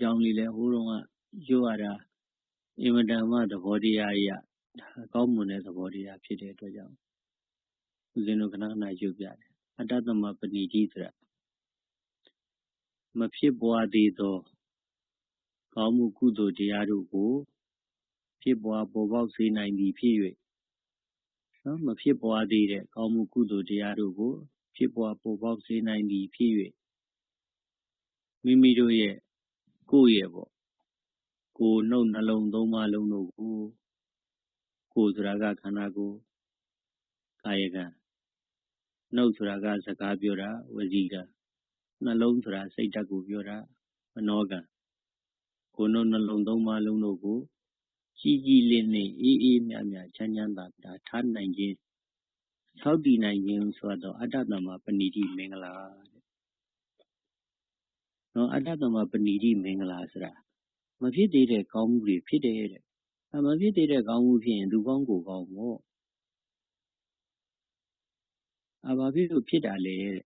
ကြောင်လေးလည်း ဟိုတုန်းက ရွတ်ရတာ အင်မတန်မှ သဘောတရားကြီးကကောင်းမွန်တဲ့ သဘောတရား ဖြစ်တဲ့အတွက်ကြောင့် ဦးဇင်းတို့ ခဏခဏ ရွတ်ပြတယ် အတ္တသမပဏိတိဆိုတာ မဖြစ်ပွားသေးသော ကောင်းမှုကုသိုလ်တရားတို့ကို ဖြစ်ပွားပေါ်ပေါက်စေနိုင်သည်ဖြစ်၍နော်မဖြစ်ပွားသေးတဲ့ ကောင်းမှုကုသိုလ်တရားတို့ကို ဖြစ်ပွားပေါ်ပေါက်စေနိုင်သည်ဖြစ်၍မိမိတို့ရဲ့ ကိုယ့်ရဲ့ပေါ့ကိုယ်နှုတ်နှလုံးသုံးပါးလုံးတို့ကိုကိုယ်ဆိုတာကခန္ဓာကိုယ်ကာယကံနှုတ်ဆိုတာကစကားပြောတာဝစီကံနှလုံးဆိုတာစိတ်ဓာတ်ကိုပြောတာမနောကံကိုယ်နှုတ်နှလုံးသုံးပါးလုံးတို့ကိုကြည်ကြည်လင်လင်အေးအေးမြမြချမ်းချမ်းသာသာထားနိုင်ခြင်းဆောက်တည်နိုင်ခြင်းဆိုတော့အတ္တတမပဏိတိမင်္ဂလာတဲ့ နော်အတ္တတမပဏိတိမင်္ဂလာဆိုတာမဖြစ်သေးတဲ့ကောင်းမှုတွေဖြစ်တယ်တဲ့မဖြစ်သေးတဲ့ကောင်းမှုဖြစ်ရင်သူကောင်းကိုကောင်းပေါ့အဘာဖြစ်လို့ဖြစ်တာလဲတဲ့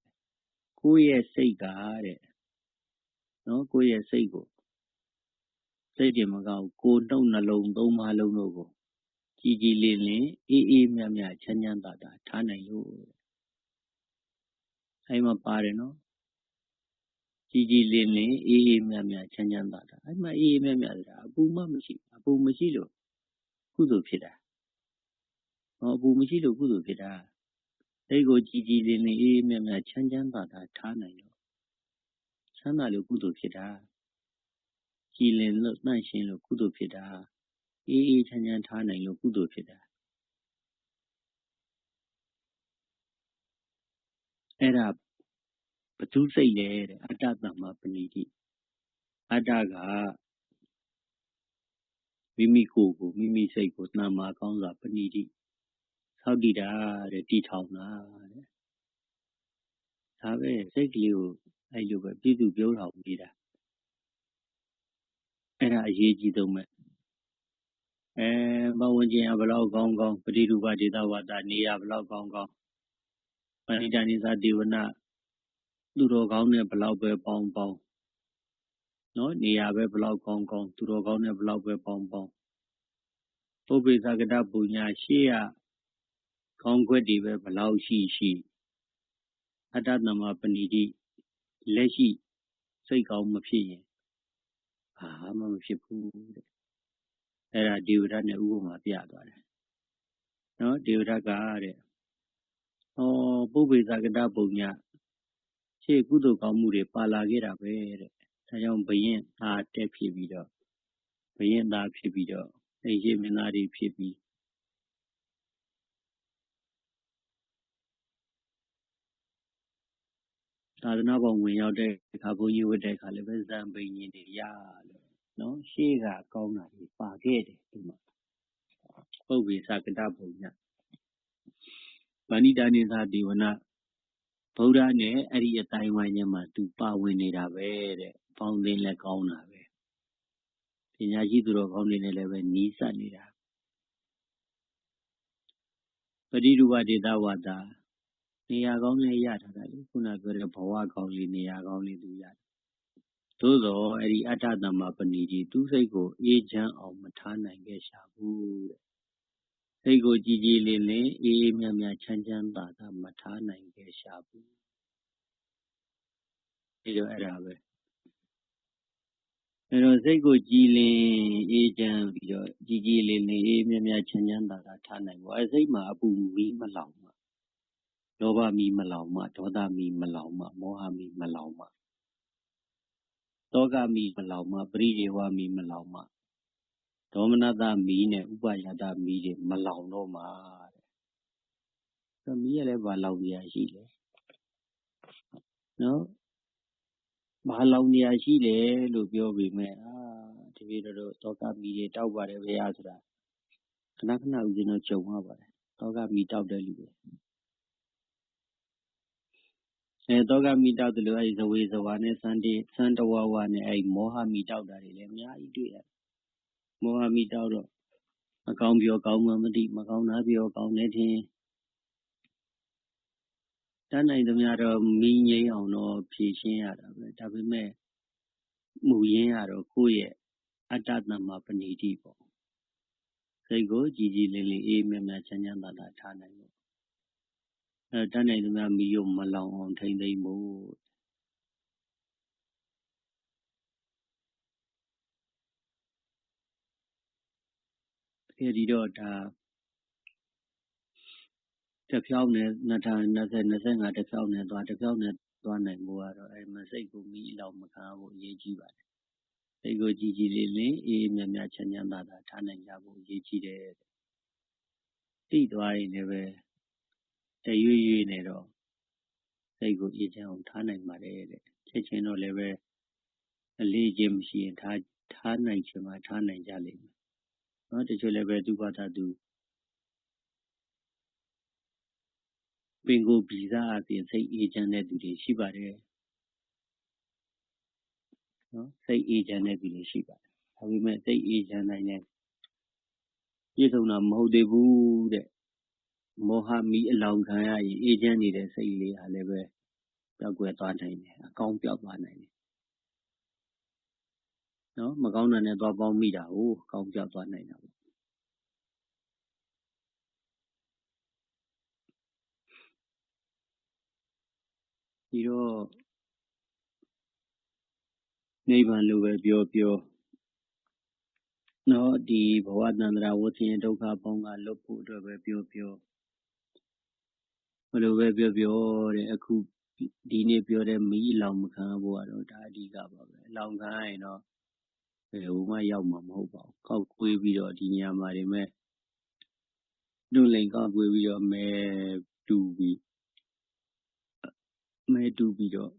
ကိုယ့်ရဲ့စိတ်ကတဲ့နော်ကိုယ့်ရဲ့စိတ်ကိုစိတ်တွေမကောင်းကိုယ်နှုတ်နှလုံးသုံးပါးလုံးတို့ကိုကြည်ကြည်လင်လင်အေးအေးမြမြချမ်းချမ်းသာသာထားနိုင်လို့အဲ့မှာပါတယ်နော် ကြည်ကြည်လင်လင် အေးအေးမြမြချမ်းချမ်းသာသာ အဲ့မှာအေးအေးမြမြဆိုတာအပူမှမရှိအပူမရှိလို့ကုသိုလ်ဖြစ်တာဟောအပူမရှိလို့ကုသိုလ်ဖြစ်တာစိတ်ကိုကြည်ကြည်လင်လင်အေးအေးမြမြချမ်းချမ်းသာသာထားနိုင်လို့ချမ်းသာလို့ကုသိုလ်ဖြစ်တာကြည်လင်လို့နှံ့ရှင်လို့ကုသိုလ်ဖြစ်တာအေးအေးချမ်းချမ်းထားနိုင်လို့ကုသိုလ်ဖြစ်တာအဲ့ဒါ ဘသူစိတ်လဲတဲ့အတ္တသမ္မာပဏိတိအတ္တကမိမိကိုယ်ကိုမိမိစိတ်ကိုတဏ္မာကောင်းစွာပဏိတိဆောက်တည်တာတဲ့တည်ထောင်တာတဲ့ဒါပဲစိတ်ကလေးကိုအဲ့လိုပဲပြည်သူပြောထောင်နေတာအဲ့ဒါအရေးကြီးဆုံးပဲအဲဘဝကျင်ကဘလောက်ကောင်းကောင်းပရိရူပဒေသဝတာနေရဘလောက်ကောင်းကောင်းပဏိတနိသဒေဝနာ သူတော်ကောင်းနဲ့ဘလောက်ပဲပေါင်းပေါင်းနော်နေရာပဲဘလောက်ကောင်းကောင်းသူတော်ကောင်းနဲ့ဘလောက်ပဲပေါင်းပေါင်းပုပ္ပေသကတပူညာရှေ့ရကောင်းခွက်တွေပဲဘလောက်ရှိရှိအတ္တသမ္မာပဏိတိလက်ရှိစိတ်ကောင်းမဖြစ်ရင်ဘာမှမဖြစ်ဘူးတဲ့အဲ့ဒါဒေဝရတ်နဲ့ဥပမာပြသွားတယ်နော်ဒေဝရတ်ကတဲ့ဟောပုပ္ပေသကတပုံညာ ရှေ့ကုသိုလ်ကောင်းမှုတွေပါလာခဲ့တာပဲတဲ့ဒါကြောင့်ဘယင်သားတက်ဖြစ်ပြီးတော့ဘယင်သားဖြစ်ပြီးတော့အိမ်ရှိမင်းသားတွေဖြစ်ပြီးသာသနာ့ဘောင်ဝင်ရောက်တဲ့အခါဘုန်းကြီးဝတ်တဲ့အခါလည်းပဲဇံပိန်ရင်တွေရလို့နော်ရှေ့ကကောင်းတာတွေပါခဲ့တယ်ဒီမှာပုပ္ပေသကတပုံညာဗန္ဓိတာနိသာဒေဝနာ ဗုဒ္ဓနဲ့ အဲ့ဒီအတိုင်းဝိုင်းထဲမှာ သူပါဝင်နေတာပဲတဲ့ပေါင်းသင်းလည်း ကောင်းတာပဲ ပညာရှိသူတော်ကောင်းတွေနဲ့လည်းပဲနီးစပ်နေတာပရိရူပဒေတာဝါတာနေရာကောင်းလေးရထားတာလေ ခုနပြောတဲ့ ဘဝကောင်းလေး နေရာကောင်းလေး သူရတယ်သို့သောအဲ့ဒီ အတ္တတမ္မာပဏိတိ သူစိတ်ကို အေးချမ်းအောင် မထားနိုင်ခဲ့ရှာဘူးတဲ့ စိတ်ကိုကြည်ကြည်လင်လင် အေးအေးမြမြ ချမ်းချမ်းသာသာ မထားနိုင်ခဲ့ရှာဘူးဒီလိုအဲ့ဒါပဲအဲ့တော့စိတ်ကိုကြည်လင်အေးချမ်းပြီးတော့ကြည်ကြည်လင်လင်အေးမြမြချမ်းချမ်းသာသာထားနိုင်ဖို့အဲစိတ်မှာအပူမီးမလောင်မှလောဘမီးမလောင်မှဒေါသမီးမလောင်မှမောဟမီးမလောင်မှတောကမီးမလောင်မှပရိဒေဝမီးမလောင်မှ ဒေါမနတမီးနဲ့ ဥပယတမီးတွေ မလောင်တော့မှာတဲ့ မီးရလည်း ဘာလောင်နေရရှိလဲနော်ဘာလောင်နေရရှိလဲလို့ ပြောပေမဲ့အာတပည့်တော်တောကမီးတွေ တောက်ပါတယ်ဗျာဆိုတာ ခဏခဏ ဦးဇင်းတို့ ကြုံရပါတယ်တောကမီးတောက်တဲ့လူတွေအဲတောကမီတောက်တယ်လို့အဲဒီဇဝေဇဝါနဲ့ စန္ဒီစန္တဝဝနဲ့အဲဒီမောဟမီတောက်တာတွေလည်း အများကြီး တွေ့ရတယ် မောဟမိတောက်တော့မကောင်းပြောကောင်းမှမသိမကောင်းတာပြောကောင်းတယ်ထင်တတ်နိုင်သမျှတော့မိငိမ့်အောင်တော့ဖြည့်ရှင်းရတာပဲဒါပေမဲ့မူရင်းကတော့ကိုယ့်ရဲ့အတ္တသမ္မာပဏိတိပေါ့စိတ်ကိုကြည်ကြည်လင်လင်အေးမြတ်မြတ်ချမ်းချမ်းသာသာထားနိုင်ဖို့အဲတတ်နိုင်သမျှမိယုံမလောင်အောင်ထိမ့်သိမ့်ဖို့ အဲဒီတော့ဒါတစ်ဖြောင်းနဲ့2020 25တစ်ဖြောင်းနဲ့သွားတစ်ဖြောင်းနဲ့သွားနိုင်ဖို့ကတော့အဲမစိတ်ကိုမိလောက်မခံဖို့အရေးကြီးပါတယ်စိတ်ကိုကြည်ကြည်လေးလေးအေးမြတ်မြတ်ချမ်းချမ်းသာသာထားနိုင်ကြဖို့အရေးကြီးတယ်သိသွားရင်လည်းပဲတရွေ့ရွေ့နဲ့တော့စိတ်ကိုအေးချမ်းအောင်ထားနိုင်ပါတယ်တဲ့ချက်ချင်းတော့လည်းပဲအလေးချင်းမရှိရင်ထားထားနိုင်ချင်မှထားနိုင်ကြလိမ့်မယ်နော် တချို့လည်းပဲ သူ့ဘာသာသူ ပင်ကိုဗီဇအပြင်စိတ်အေးချမ်းတဲ့သူတွေရှိပါတယ်နော်စိတ်အေးချမ်းတဲ့သူတွေရှိပါတယ်ဒါပေမဲ့စိတ်အေးချမ်းနိုင်တဲ့ပြည့်စုံတာမဟုတ်သေးဘူးတဲ့မောဟမီအလောင်ခံရရင်အေးချမ်းနေတဲ့စိတ်လေးဟာလည်းပဲပျောက်ကွယ်သွားနိုင်တယ်အကောင်းပျောက်သွားနိုင်တယ် နော်မကောင်းတာနဲ့သွားပေါင်းမိတာကိုကောင်းပျောက်သွားနိုင်တာပေါ့ဒီတော့နိဗ္ဗာန်လို့ပဲပြောပြောနော်ဒီဘဝတန္တရာဝဆင်းရဲဒုက္ခပေါင်းကလွတ်ဖို့အတွက်ပဲပြောပြောဘယ်လိုပဲပြောပြောတဲ့အခုဒီနေ့ပြောတဲ့မီးအလောင်မခံဖို့ကတော့ဒါအဓိကပါပဲအလောင်ခံရင်တော့ ဘယ်ဟိုမှ ရောက်မှာမဟုတ်ပါဘူး။ကောက်ကွေးပြီးတော့ ဒီနေရာမှာတင်ပဲ တွန့်လိန်ကောက်ကွေးပြီးတော့ မဲတူးပြီးတော့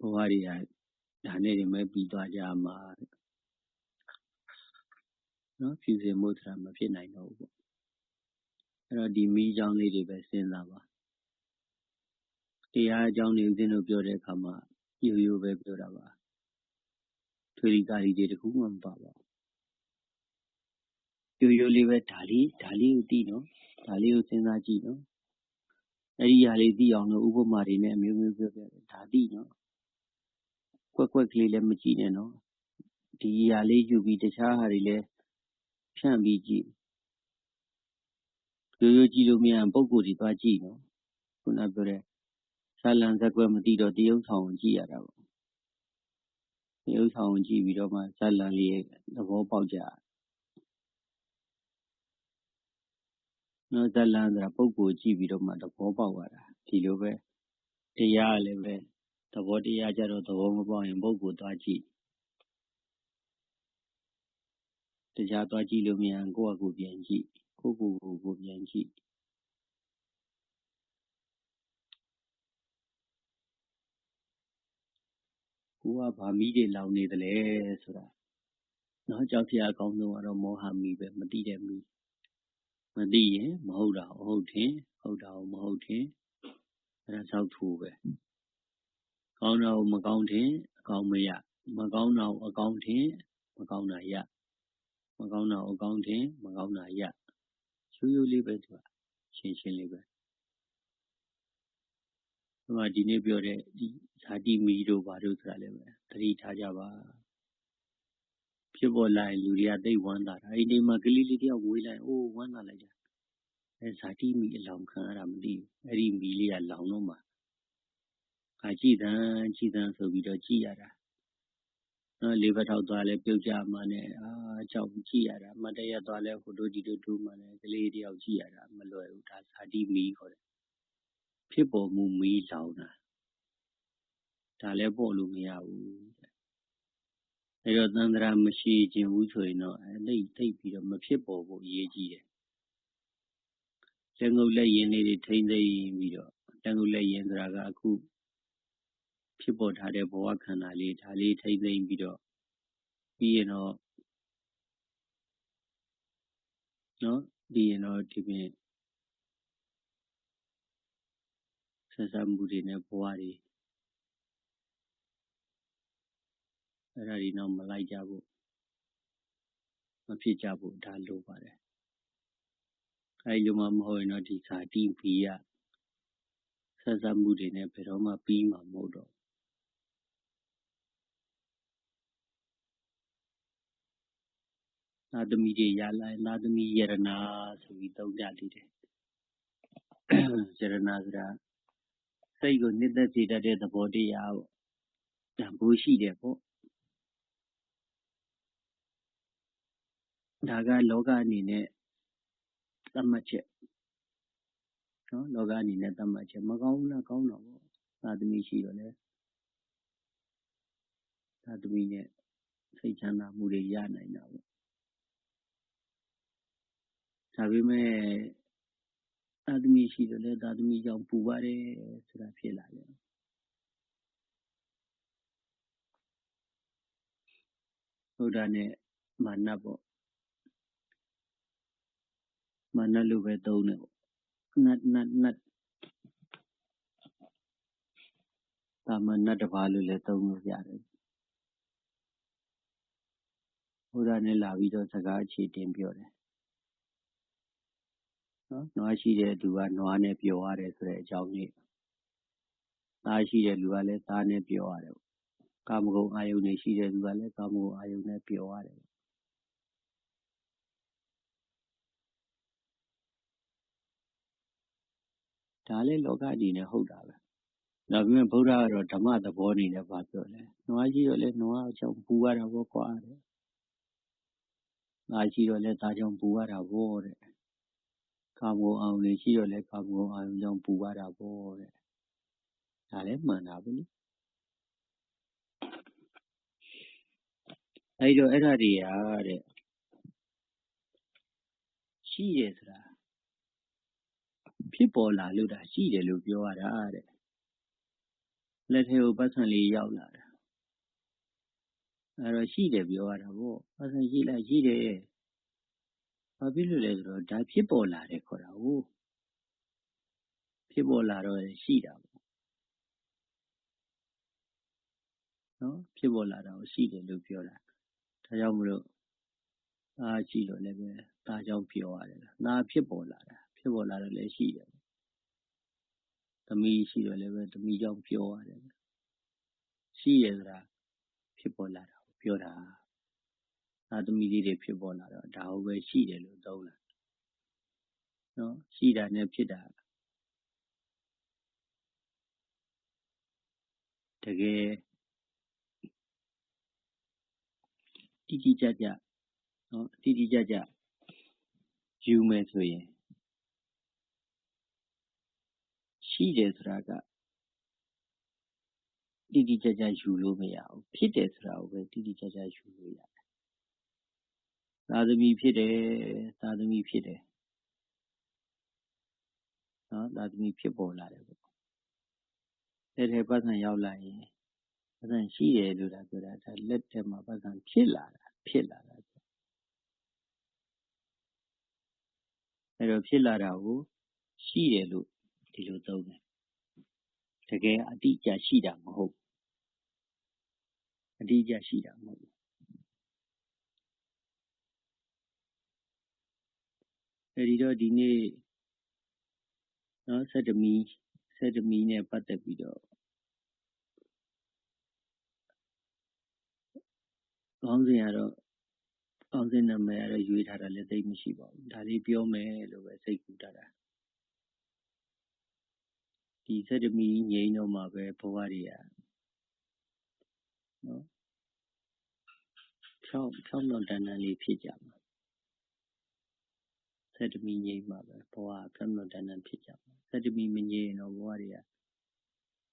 ဘဝတွေက ဒါနဲ့တင်ပဲ ပြီးသွားကြရမှာ။စီစဉ်ဖို့ဆိုတာ မဖြစ်နိုင်တော့ဘူးပေါ့။အဲဒီတော့ ဒီမီးအကြောင်းလေးတွေပဲ စဉ်းစားပါ။တရားအကြောင်းတွေ ဦးဇင်းတို့ ပြောတဲ့အခါမှာ ရိုးရိုးပဲပြောတာပါထွေရီကာရီတွေတခုမှမပါပါရိုးရိုးလေးပဲဒါလေးဒါလေးကိုသိနော်ဒါလေးကိုစဉ်းစားကြည့်နော်အဲ့ဒီຢာလေးသိအောင်လို့ဥပမာတွေနဲ့အမျိုးမျိုးပြောပြတယ်ဒါသိနော်ကွက်ကွက်ကလေးလည်းမကြည့်နဲ့နော်ဒီຢာလေးယူပြီးတခြားဟာတွေလည်းဖြန့်ပြီးကြည့်ရိုးရိုးကြည့်လို့မရရင်ပုံကိုယ်တွေသွားကြည့်နော်ခုနပြောတဲ့ ဇာလံဇက်ကွက်မသိတော့တရုပ်ဆောင်ကြည့်ရတာပေါ့တရုပ်ဆောင်ကြည့်ပြီးတော့မှဇာလံလေးသဘောပေါက်ကြနော်ဇာလံဆိုတာပုံကိုယ်ကြည့်ပြီးတော့မှသဘောပေါက်ရတာဒီလိုပဲတရားလည်းပဲသဘောတရားကြတော့သဘောမပေါက်ရင်ပုံကိုယ်သွားကြည့်တရားသွားကြည့်လို့မရရင်ကိုယ့်အကူပြန်ကြည့်ကိုယ့်ကိုယ်ကိုကိုပြန်ကြည့် ကိုကဗာမီးတွေ လောင်နေတယ်လေဆိုတာ နော်ကြောက်စရာအကောင်းဆုံးကတော့ မောဟမီးပဲမသိတဲ့မီးမသိရင်မဟုတ်တာဟုတ်ထင်ဟုတ်တာမဟုတ်ထင်အဲ့ဒါသောက်ထူပဲကောင်းတာကိုမကောင်းထင်အကောင်းမရမကောင်းတာကိုအကောင်းထင်မကောင်းတာရမကောင်းတာကိုအကောင်းထင်မကောင်းတာရရိုးရိုးလေးပဲသူကရှင်းရှင်းလေးပဲဟိုမှာဒီနေ့ပြောတဲ့ဒီ ဇာတိမီတို့ဘာတို့ဆိုတာလည်းပဲသတိထားကြပါဖြစ်ပေါ်လာရင်လူတွေကသိဝမ်းသာတာအဲ့ဒီမှာကလေးလေးတယောက်ဝေးလိုက်အိုးဝမ်းသာလိုက်ကြအဲဇာတိမီအလောင်ခံရတာမသိဘူးအဲ့ဒီမီလေးကလောင်တော့မှာခါကြည့်တန်းကြည့်တန်းဆိုပြီးတော့ကြည့်ရတာနော်လေးဘက်ထောက်သွားလဲပြုတ်ကြမှာနဲ့အာကြောက်ကြည့်ရတာမတရသွားလဲဟိုတို့ဒီတို့ဒူးမှလည်းကလေးတယောက်ကြည့်ရတာမလွယ်ဘူးဒါဇာတိမီခေါ်တယ်ဖြစ်ပေါ်မှုမီးလောင်တာ ဒါလည်းပေါ့လို့မရဘူးအဲတော့သန္တရာမရှိခြင်းဘူးဆိုရင်တော့အဲ့တိတ်တိတ်ပြီးတော့မဖြစ်ပေါ်ဖို့အရေးကြီးတယ်လက်ငုပ်လက်ရင်လေးတွေထိမ့်သိမ့်ပြီးတော့လက်ငုပ်လက်ရင်ဆိုတာကအခုဖြစ်ပေါ်ထားတဲ့ဘဝခန္ဓာလေးဒါလေးထိမ့်သိမ့်ပြီးတော့ပြီးရင်တော့နော်ပြီးရင်တော့ဒီပြင်ဆက်ဆံမှုတွေနဲ့ဘဝတွေ အဲ့ဒါဒီတော့မလိုက်ကြဘူးမဖြစ်ကြဘူးဒါလိုပါတယ်အဲ့လိုမှမဟုတ်ရင်တော့ဒီဇာတိဘီယဇဆက်ဆက်မှုတွေနဲ့ဘယ်တော့မှပြီးမှာမဟုတ်တော့သာသမီတွေရလာရင်သာသမီယရနာဆိုပြီးသုံးကြလိမ့်တယ်ယရနာဆိုတာစိတ်ကိုနှစ်သက်စေတတ်တဲ့သဘောတရားပေါ့တန်ဖိုးရှိတယ်ပေါ့ ဒါကလောကအနေနဲ့သတ်မှတ်ချက်နော်လောကအနေနဲ့သတ်မှတ်ချက်မကောင်းဘူးလားကောင်းတော့ပေါ့သာသမီရှိတော့လေသာသမီနဲ့စိတ်ချမ်းသာမှုတွေရနိုင်တာပေါ့ဒါပေမဲ့သာသမီရှိတော့လေသာသမီကြောင့်ပူပါတယ်ဆိုတာဖြစ်လာတယ်ဘုရားနဲ့မာနပေါ့ မာနလို့ပဲသုံးတယ်ပေါ့နတ်နတ်နတ်ဒါမှနတ်တစ်ပါးလို့လည်းသုံးလို့ရတယ်ဘုရားနဲ့လာပြီးတော့စကားအခြေတင်ပြောတယ်နော်နွားရှိတဲ့သူကနွားနဲ့ပြောရတယ်ဆိုတဲ့အကြောင်းလေးသားရှိတဲ့လူကလည်းသားနဲ့ပြောရတယ်ကာမဂုဏ်အာယုန်တွေရှိတဲ့လူကလည်းကာမဂုဏ်အာယုန်နဲ့ပြောရတယ် ဒါလည်းလောကအနေနဲ့ဟုတ်တာပဲဒါပေမဲ့ဗုဒ္ဓကတော့ဓမ္မသဘောအနေနဲ့ပါပြောတယ်နွားရှိတော့လေနွားအကြောင်းပူရတာဘောကွာတဲ့သားရှိတော့လေသားကြောင့်ပူရတာဘောတဲ့ကာမဂုဏ်အာယုန်တွေရှိတော့လေကာမဂုဏ်အာယုန်ကြောင့်ပူရတာဘောတဲ့ဒါလည်းမှန်တာပဲလေအဲဒီတော့အဲ့ဒါတွေကတဲ့ရှိတယ်ဆိုတာ ဖြစ်ပေါ်လာလို့ဒါရှိတယ်လို့ပြောရတာတဲ့လက်ထဲကိုပတ်စံလေးရောက်လာတာအဲ့တော့ရှိတယ်ပြောရတာပေါ့ပတ်စံရှိလားရှိတယ်ဘာဖြစ်လို့လဲဆိုတော့ဒါဖြစ်ပေါ်လာတယ်ခေါ်တာဟုတ်ဖြစ်ပေါ်လာတော့ရှိတာပေါ့နော်ဖြစ်ပေါ်လာတာကိုရှိတယ်လို့ပြောတာဒါကြောင့်မလို့အားရှိတော့လည်းပဲဒါကြောင့်ပြောရတယ်နာဖြစ်ပေါ်လာတာ ဖြစ်ပေါ်လာတော့လည်းရှိတယ်သမီးရှိတော့လည်းပဲသမီးကြောင့်ပြောရတယ်ရှိရဆိုတာဖြစ်ပေါ်လာတာကိုပြောတာသာသမီလေးတွေဖြစ်ပေါ်လာတော့ဒါဟုတ်ပဲရှိတယ်လို့သုံးတာနော်ရှိတာနဲ့ဖြစ်တာတကယ်တိတိကျကျနော်တိတိကျကျယူမယ်ဆိုရင် ရှိတယ်ဆိုတာက တိတိကျကျယူလို့မရဘူးဖြစ်တယ်ဆိုတာကိုပဲတိတိကျကျယူလို့ရတယ်သာသမီဖြစ်တယ်သာသမီဖြစ်တယ်နော်သာသမီဖြစ်ပေါ်လာတယ်ပေါ့တဲ့ထဲပတ်စံရောက်လာရင်ပတ်စံရှိတယ်လို့ဒါပြောတာဒါလက်ထဲမှာပတ်စံဖြစ်လာတာဖြစ်လာတာအဲ့တော့ဖြစ်လာတာကိုရှိတယ်လို့ ဒီလိုသုံးတယ်တကယ်အတိအကျရှိတာမဟုတ်အတိအကျရှိတာမဟုတ်အဲဒီတော့ဒီနေ့နော်စက်တမီစက်တမီနဲ့ပတ်သက်ပြီးတော့ခေါင်းစဉ်ကတော့ခေါင်းစဉ်နာမည်ကတော့ရွေးထားတာလည်းသိမရှိပါဘူးဒါလေးပြောမယ်လို့ပဲစိတ်ကူတာတာ ဒီစက်တမီငြိမ်းတော့မှပဲဘဝတွေကနော်ဖြောင်းဖြောင်းတော့တန်တန်လေးဖြစ်ကြမှာစက်တမီငြိမ်းမှပဲဘဝဖြောင်းတော့တန်တန်ဖြစ်ကြမှာစက်တမီမငြိမ်းတော့ဘဝတွေက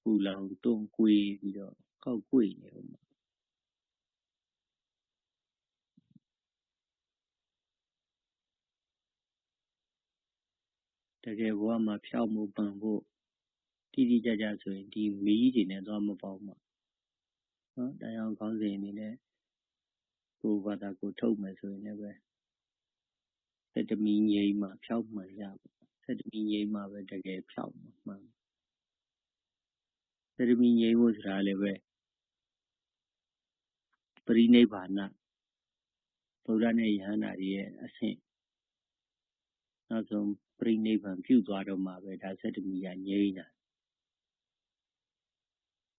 ပူလောင်တွန်းကွေးပြီးတော့ကောက်ကွေ့နေဦးမှာတကယ်ဘဝမှာဖြောက်မှုပန်ဖို့ တိတိကျကျဆိုရင်ဒီမီးတွေနဲ့သွားမပေါင်းမှာနော်ဒါကြောင့်ခေါင်းစဉ်အနေနဲ့ကိုယ်ဘာသာကိုထုတ်မယ်ဆိုရင်လည်းပဲစက်တမီငိမ့်မှဖြောက်မှန်ရပါစက်တမီငိမ့်မှပဲတကယ်ဖြောက်မှမှန်စက်တမီငိမ့်ဖို့ဆိုတာလည်းပဲပရိနိဗ္ဗာန်ဗုဒ္ဓနဲ့ယဟန္တာတွေရဲ့အဆင့်နောက်ဆုံးပြိနိဗ္ဗာန်ပြုသွားတော့မှပဲဒါသတ္တမိကငြိမ်းတာ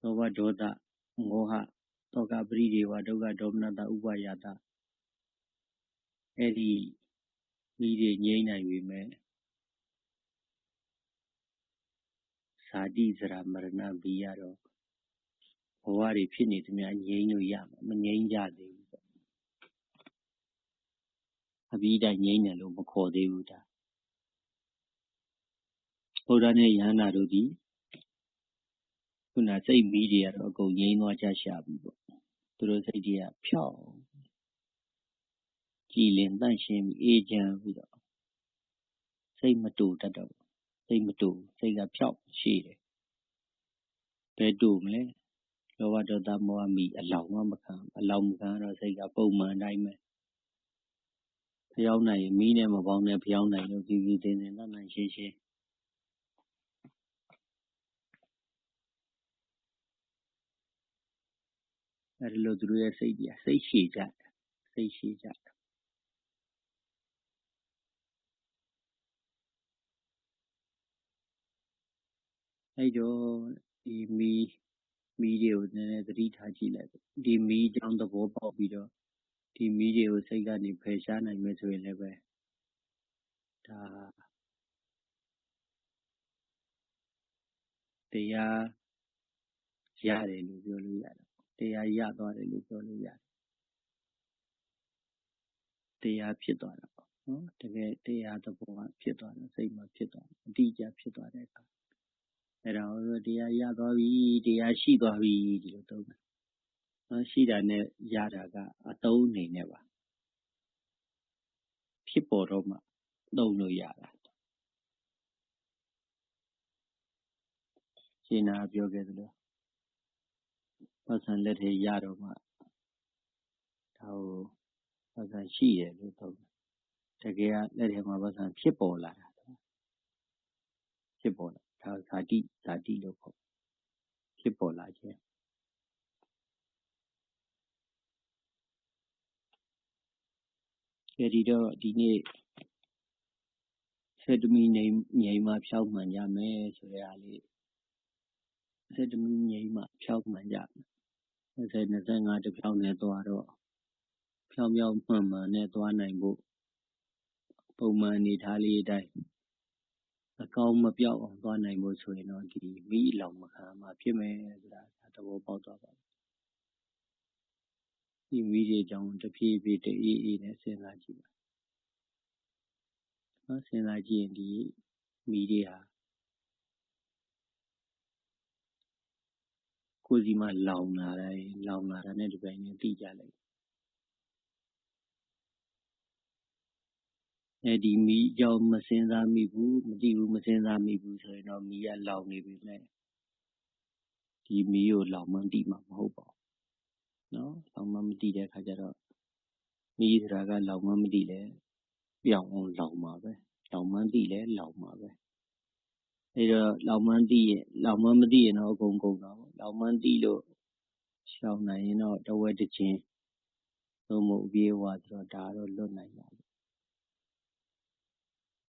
လောဘဒေါသမောဟသောကပရိဒေဝဒုက္ခဒေါမနတဥပါယတအဲ့ဒီမိတွေငြိမ့်နိုင်ပြီမဲ့ဇာတိဇရာမရဏဘီရတော့ဘဝတွေဖြစ်နေသမျှငြိမ့်လို့ရမှာမငြိမ့်ကြသေးဘူးပေါ့အပြီးတိုင်းငြိမ့်တယ်လို့မခေါ်သေးဘူးဒါဘုရားနဲ့ယန္တာတို့ဒီ ခုန စိတ်မီးတွေကတော့ အကုန်ငြိမ်းသွားကြရှာပြီပေါ့ သူတို့စိတ်တွေက ဖြောက်ကြည်လင်တန့်ရှင်းပြီး အေးချမ်းပြီးတော့ စိတ်မတူတတ်တော့ဘူး စိတ်မတူစိတ်က ဖြောက်ရှိတယ် ဘယ်တူမလဲ လောဘ ဒေါသ မောဟ မီအလောင်းမမခံအလောင်းမခံတော့ စိတ်က ပုံမှန်တိုင်းပဲဖျောင်းနိုင်ရင် မီးနဲ့မပေါင်းနဲ့ဖျောင်းနိုင်လို့ပြီးပြီးတင်းတင်းတန့်တန့်ရှင်းရှင်း အဲဒီလိုသူတို့ရဲ့စိတ်ကြီးစိတ်ရှည်ကြတယ်စိတ်ရှည်ကြတယ်အဲ့တော့ဒီမီးမီးတွေကိုနည်းနည်းသတိထားကြည့်လိုက်ဒီမီးကြောင့်သဘောပေါက်ပြီးတော့ဒီမီးတွေကိုစိတ်ကနေဖယ်ရှားနိုင်မယ်ဆိုရင်လည်းပဲဒါတရားရတယ်လို့ပြောလို့ရတယ် တရားရသွားတယ်လို့ပြောလို့ရတယ်တရားဖြစ်သွားတာပေါ့နော်တကယ်တရားသဘောကဖြစ်သွားတယ်စိတ်မှာဖြစ်သွားတယ်အတိအကျဖြစ်သွားတဲ့အခါအဲ့ဒါကိုတရားရသွားပြီတရားရှိသွားပြီဒီလိုသုံးတယ်နော်ရှိတာနဲ့ရတာကအတုံးအနေနဲ့ပါဖြစ်ပေါ်တော့မှသုံးလို့ရတာရှင်နာပြောခဲ့သလို ပတ်စံလက်ထဲရတော့မှဒါကိုပတ်စံရှိတယ်လို့သုံးတယ်တကယ်ကလက်ထဲမှာပတ်စံဖြစ်ပေါ်လာတာဖြစ်ပေါ်လာဒါဇာတိဇာတိလို့ခေါ်ဖြစ်ပေါ်လာခြင်းအဲဒီတော့ဒီနေ့စေတမီငြိမ်ငြိမ်မှဖြောက်မှန်ကြမယ်ဆိုတဲ့အားလေး စေတမီငြိမ်မှဖြောက်မှန်ကြမယ်20 25တဖြောင်းနဲ့သွားတော့ဖြောင်းဖြောင်းမှန်မှန်နဲ့ သွားနိုင်ဖို့ ပုံမှန်အနေထားလေးအတိုင်း အကောင်းမပြောက်အောင် သွားနိုင်ဖို့ဆိုရင်တော့ဒီမိအလောင်မခံမှဖြစ်မယ်ဆိုတာ သဘောပေါက်သွားပါပြီ ဒီမိတွေကြောင့်တဖြည်းဖြည်း တအေးအေးနဲ့ စဉ်းစားကြည့်ပါနော်စဉ်းစားကြည့်ရင် ဒီမိတွေဟာ ကိုယ်စီမှာ လောင်လာတယ် လောင်လာတာနဲ့ဒီပိုင်းနဲ့သိကြလိုက်အဲဒီမီးကြောင့်မစဉ်းစားမိဘူး မသိဘူး မစဉ်းစားမိဘူးဆိုရင်တော့ မီးက လောင်နေပြီမဲ့ဒီမီးကို လောင်မှန်းသိမှာ မဟုတ်ပါဘူးနော်လောင်မှန်းမသိတဲ့အခါကျတော့ မီးဆိုတာက လောင်မှန်းမသိလဲပြောင်းအောင်လောင်မှာပဲ လောင်မှန်းသိလဲလောင်မှာပဲ အဲတော့လောင်မှန်းသိရင်လောင်မှန်းမသိရင်တော့အကုန်ကုန်တော့လောင်မှန်းသိလို့ရှောင်နိုင်ရင်တော့တဝက်တစ်ချင်းသို့မဟုတ်အပြေးဝါဆိုတော့ဒါတော့လွတ်နိုင်ပါ